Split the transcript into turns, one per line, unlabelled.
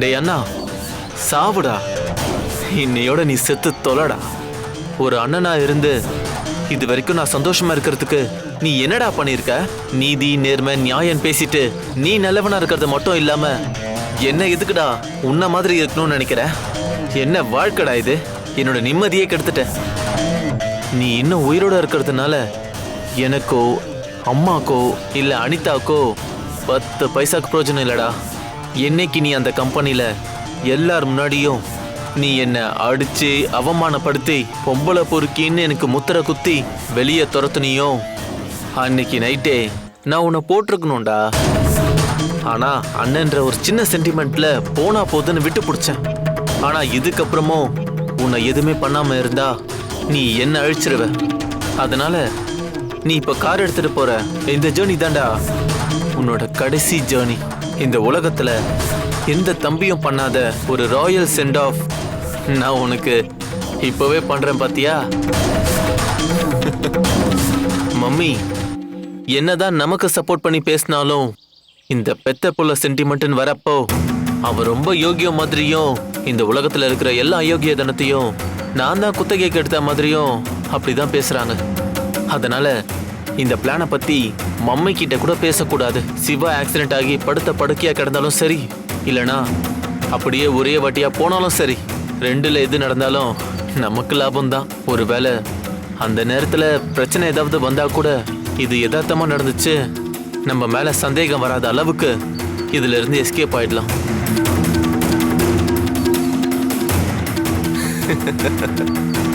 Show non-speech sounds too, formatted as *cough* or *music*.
டேய் அண்ணா சாவுடா. இன்னையோட நீ செத்து தொலடா. ஒரு அண்ணனா இருந்து இது வரைக்கும் நான் சந்தோஷமா இருக்கிறதுக்கு நீ என்னடா பண்ணியிருக்க? நீதி நேர்மை நியாயம் பேசிட்டு நீ நல்லவனா இருக்கிறது மட்டும் இல்லாம என்ன எதுக்குடா உன்ன மாதிரி இருக்கணும்னு நினைக்கிற? என்ன வாழ்க்கடா இது? என்னோட நிம்மதியே கெடுத்துட்ட நீ இன்னும் உயிரோட இருக்கிறதுனால எனக்கோ அம்மாக்கோ இல்லை அனிதாக்கோ பத்து பைசாக்கு பிரயோஜனம் இல்லைடா. என்னைக்கு நீ அந்த கம்பெனியில் எல்லார் முன்னாடியும் நீ என்னை அடித்து அவமானப்படுத்தி பொம்பளை பொறுக்கின்னு எனக்கு முத்திரை குத்தி வெளியே துரத்துனியோ? அன்னைக்கு நைட்டே நான் உன்னை போட்டிருக்கணும்டா. ஆனால் அண்ணன்ற ஒரு சின்ன சென்டிமெண்ட்டில் போனா போதுன்னு விட்டு பிடிச்சேன். ஆனால் இதுக்கப்புறமும் உன்னை எதுவுமே பண்ணாமல் இருந்தா நீ என்ன அழிச்சிருவ? அதனால நீ இப்போ கார் எடுத்துகிட்டு போகிற இந்த ஜேர்னி தான்டா உன்னோட கடைசி ஜேர்னி இந்த உலகத்துல எந்த தம்பியும் பண்ணாத ஒரு ராயல் சென்ட் ஆஃப் நான் உனக்கு இப்பவே பண்றேன் பாத்தியா? மம்மி என்னதான் நமக்கு சப்போர்ட் பண்ணி பேசினாலும் இந்த பெத்த புள்ள சென்டிமெண்ட்னு வரப்போ அவன் ரொம்ப யோகியம் மாதிரியும் இந்த உலகத்துல இருக்கிற எல்லா அயோக்கிய தனத்தையும் நான் தான் குத்தகைக்கு எடுத்த மாதிரியும் அப்படிதான் பேசுறாங்க. அதனால இந்த பிளானை பத்தி மம்மி கிட்ட கூட பேசக்கூடாது. சிவா ஆக்சிடென்ட் ஆகி படுத்த படுக்கையா கிடந்தாலும் சரி இல்லனா அப்படியே ஒரே வாட்டியா போனாலும் சரி ரெண்டுல எது நடந்தாலும் நமக்கு லாபம் தான் ஒருவேளை அந்த நேரத்துல பிரச்சனை ஏதாவது வந்தா கூட இது யதார்த்தமா நடந்துச்சு நம்ம மேல சந்தேகம் வராத அளவுக்கு இதுல இருந்து எஸ்கேப் ஆயிடலாம். *laughs*